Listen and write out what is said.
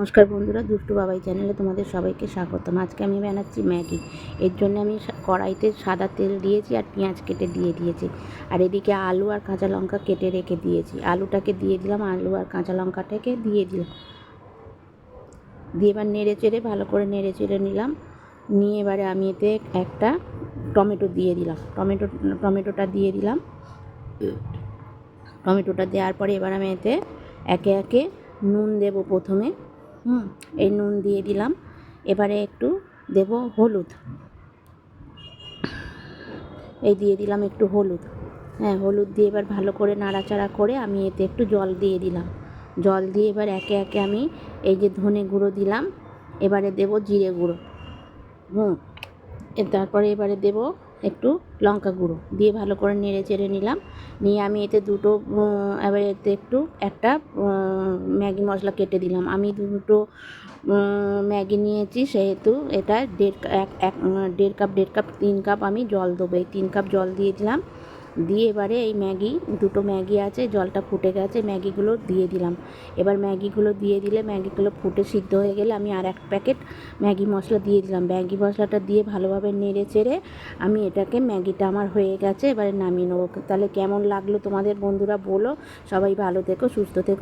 নমস্কার বন্ধুরা, দুষ্টু বাবাই চ্যানেলে তোমাদের সবাইকে স্বাগতম। আজকে আমি বানাচ্ছি ম্যাগি। এর জন্য আমি কড়াইতে সাদা তেল দিয়েছি আর পেঁয়াজ কেটে দিয়ে দিয়েছি। আর এদিকে আলু আর কাঁচা লঙ্কা কেটে রেখে দিয়েছি। আলুটাকে দিয়ে দিলাম, আলু আর কাঁচা লঙ্কাটাকে দিয়ে দিলাম। দিয়ে এবার নেড়ে চেড়ে, ভালো করে নেড়ে চেড়ে নিলাম। নিয়ে এবারে আমি এতে একটা টমেটো দিয়ে দিলাম। টমেটো, টমেটোটা দিয়ে দিলাম। টমেটোটা দেওয়ার পরে এবার আমি এতে একে একে নুন দেব প্রথমে। হুম। এই নুন দিয়ে দিলাম। এবারে একটু দেব হলুদ। এই দিয়ে দিলাম একটু হলুদ। হ্যাঁ হলুদ দিয়ে এবার ভালো করে নাড়াচাড়া করে আমি এতে একটু জল দিয়ে দিলাম। জল দিয়ে এবার একে একে আমি এই যে ধনে গুঁড়ো দিলাম। এবারে দেব জিরে গুঁড়ো। হুম। তারপরে এবারে দেব একটু লঙ্কা গুঁড়ো। দিয়ে ভালো করে নেড়ে চেড়ে নিলাম। নিয়ে আমি এতে দুটো এবার এতে একটু একটা ম্যাগি মশলা কেটে দিলাম। আমি দুটো ম্যাগি নিয়েছি সেহেতু এটা দেড় এক এক দেড় কাপ দেড় কাপ, তিন কাপ আমি জল দেবো। এই তিন কাপ জল দিয়ে দিলাম দিয়ে এবারে এই ম্যাগি, দুটো ম্যাগি আছে, জলটা ফুটে গেছে, ম্যাগিগুলো দিয়ে দিলাম। এবার ম্যাগিগুলো দিয়ে দিলে ম্যাগিগুলো ফুটে সিদ্ধ হয়ে গেলে আমি আর এক প্যাকেট ম্যাগি মশলা দিয়ে দিলাম। ম্যাগি মশলাটা দিয়ে ভালোভাবে নেড়ে চেড়ে আমি এটাকে, ম্যাগিটা আমার হয়ে গেছে, এবারে নামিয়ে নেব। তাহলে কেমন লাগল তোমাদের বন্ধুরা বলো। সবাই ভালো থেকো, সুস্থ থেকো।